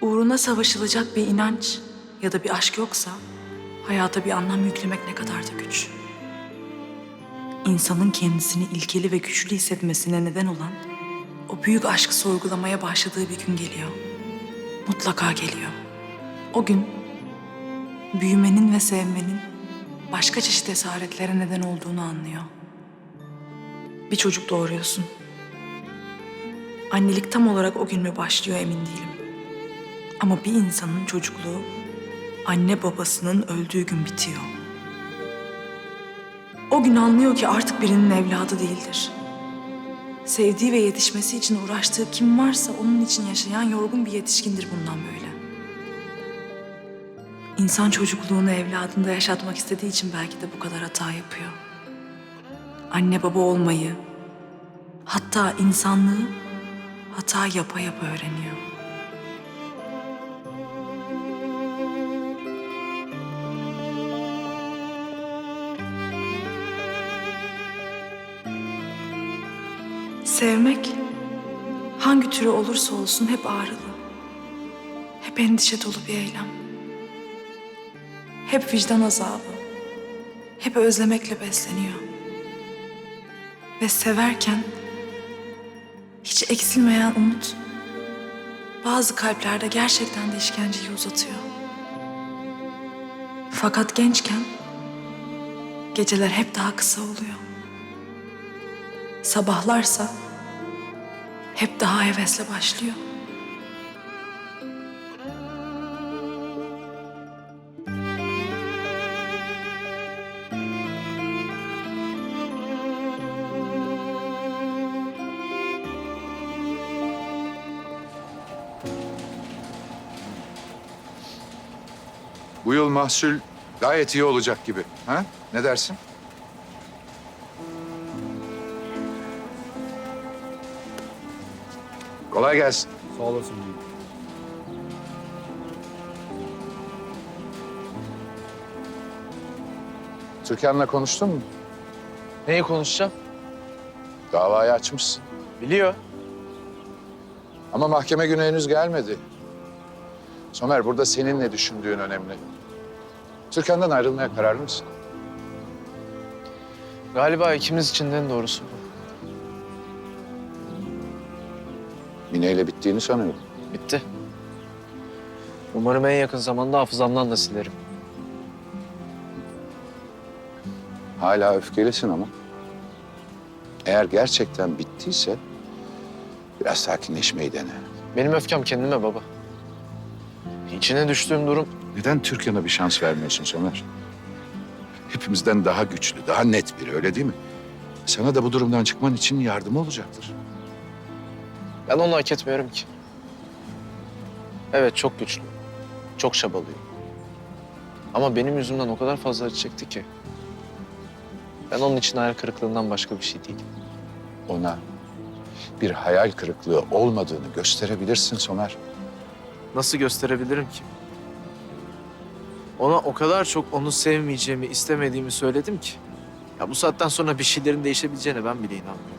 Uğruna savaşılacak bir inanç ya da bir aşk yoksa hayata bir anlam yüklemek ne kadar da güç. İnsanın kendisini ilkeli ve güçlü hissetmesine neden olan o büyük aşkı sorgulamaya başladığı bir gün geliyor. Mutlaka geliyor. O gün büyümenin ve sevmenin başka çeşit esaretlere neden olduğunu anlıyor. Bir çocuk doğuruyorsun. Annelik tam olarak o gün mü başlıyor emin değilim. Ama bir insanın çocukluğu anne babasının öldüğü gün bitiyor. O gün anlıyor ki artık birinin evladı değildir. Sevdiği ve yetişmesi için uğraştığı kim varsa onun için yaşayan yorgun bir yetişkindir bundan böyle. İnsan çocukluğunu evladında yaşatmak istediği için belki de bu kadar hata yapıyor. Anne baba olmayı, hatta insanlığı hata yapa yapa öğreniyor. Sevmek hangi türü olursa olsun hep ağrılı. Hep endişe dolu bir eylem. Hep vicdan azabı. Hep özlemekle besleniyor. Ve severken hiç eksilmeyen umut bazı kalplerde gerçekten de işkenceyi uzatıyor. Fakat gençken geceler hep daha kısa oluyor. Sabahlarsa hep daha hevesle başlıyor. Bu yıl mahsul gayet iyi olacak gibi. Ha? Ne dersin? Kolay gelsin. Sağ olasın. Türkan'la konuştun mu? Neyi konuşacağım? Davayı açmışsın. Biliyor. Ama mahkeme günü henüz gelmedi. Somer burada senin ne düşündüğün önemli. Türkan'dan ayrılmaya kararlı mısın? Galiba ikimiz için de en doğrusu bu. Mine ile bittiğini sanıyordum. Bitti. Umarım en yakın zamanda hafızamdan da silerim. Hala öfkelisin ama. Eğer gerçekten bittiyse biraz sakinleşmeyi dene. Benim öfkem kendime baba. İçine düştüğüm durum Neden Türkan'a bir şans vermiyorsun Somer? Hepimizden daha güçlü, daha net biri öyle değil mi? Sana da bu durumdan çıkman için yardımı olacaktır. Ben onu hak etmiyorum ki. Evet çok güçlü. Çok çabalıyor. Ama benim yüzümden o kadar fazla acı çekti ki. Ben onun için hayal kırıklığından başka bir şey değilim. Ona bir hayal kırıklığı olmadığını gösterebilirsin Somer. Nasıl gösterebilirim ki? Ona o kadar çok onu sevmeyeceğimi, istemediğimi söyledim ki. Ya bu saatten sonra bir şeylerin değişebileceğine ben bile inanmıyorum.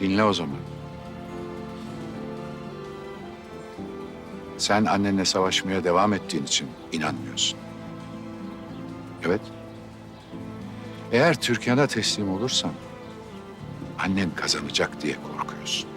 Dinle o zaman. Sen annenle savaşmaya devam ettiğin için inanmıyorsun. Evet. Eğer Türkan'a teslim olursan annen kazanacak diye korkuyorsun.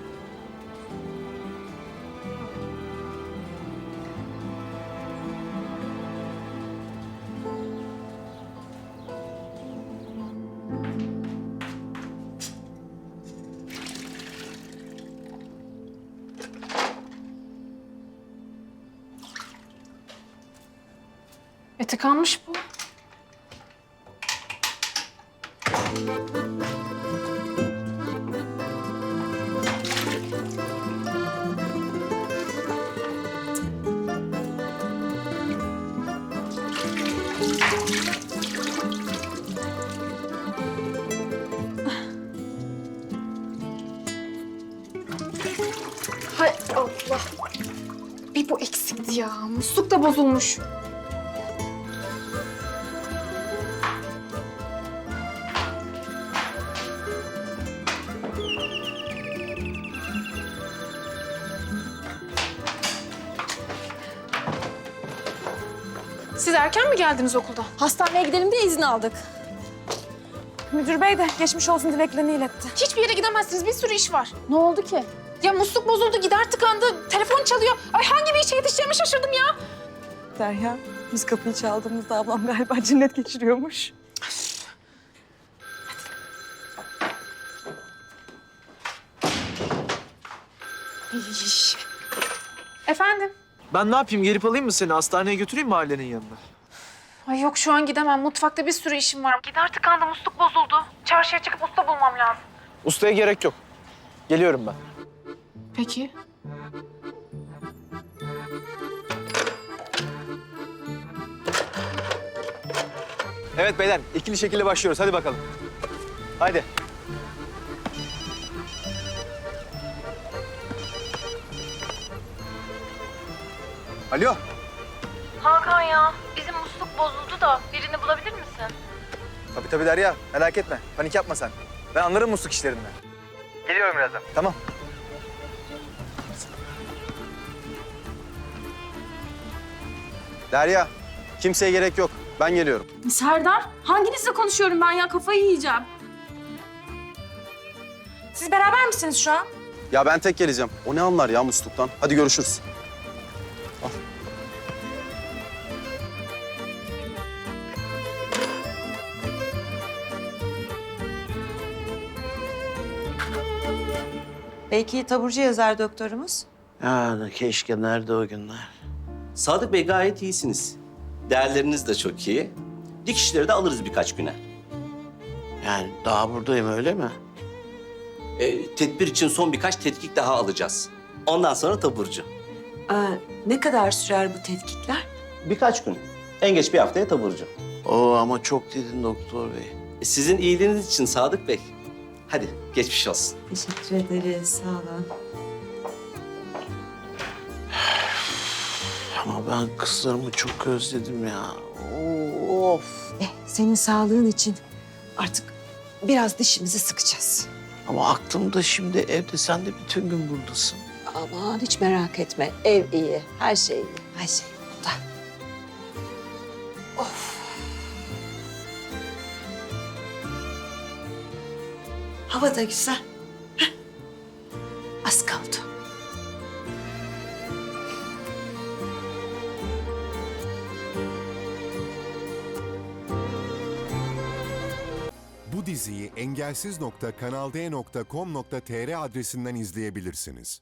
E tıkanmış bu. Hay Allah. Bir bu eksikti ya. Musluk da bozulmuş. Siz erken mi geldiniz okuldan? Hastaneye gidelim diye izin aldık. Müdür bey de geçmiş olsun dileklerini iletti. Hiçbir yere gidemezsiniz. Bir sürü iş var. Ne oldu ki? Ya musluk bozuldu, gider tıkandı, telefon çalıyor. Ay hangi bir işe yetişeceğimi şaşırdım ya. Derya, biz kapıyı çaldığımızda ablam galiba cinnet geçiriyormuş. Ben ne yapayım? Gelip alayım mı seni? Hastaneye götüreyim mi ailenin yanına? Ay yok şu an gidemem. Mutfakta bir sürü işim var. Gider tıkandı, musluk bozuldu. Çarşıya çıkıp usta bulmam lazım. Ustaya gerek yok. Geliyorum ben. Peki. Evet beyler, ikili şekilde başlıyoruz. Hadi bakalım. Haydi. Alo. Hakan ya, bizim musluk bozuldu da birini bulabilir misin? Tabii tabii Derya. Merak etme. Panik yapma sen. Ben anlarım musluk işlerinden. Geliyorum birazdan. Tamam. Derya, kimseye gerek yok. Ben geliyorum. Serdar, hanginizle konuşuyorum ben ya? Kafayı yiyeceğim. Siz beraber misiniz şu an? Ya ben tek geleceğim. O ne anlar ya musluktan? Hadi görüşürüz. Belki taburcu yazar doktorumuz. Yani keşke nerede o günler. Sadık Bey gayet iyisiniz. Değerleriniz de çok iyi. Dikişleri de alırız birkaç güne. Yani daha buradayım öyle mi? E, tedbir için son birkaç tetkik daha alacağız. Ondan sonra taburcu. Aa, ne kadar sürer bu tetkikler? Birkaç gün. En geç bir haftaya taburcu. Oo ama çok dedin doktor bey. E, sizin iyiliğiniz için Sadık Bey. Hadi geçmiş olsun. Teşekkür ederiz, sağ olun. Ama ben kızlarımı çok özledim ya. Of. Eh, senin sağlığın için artık biraz dişimizi sıkacağız. Ama aklımda şimdi evde sen de bütün gün buradasın. Aman hiç merak etme, ev iyi, her şey iyi, her şey yolunda. Hava da güzel. Heh. Az kaldı. Bu diziyi engelsiz.kanalde.com.tr adresinden izleyebilirsiniz.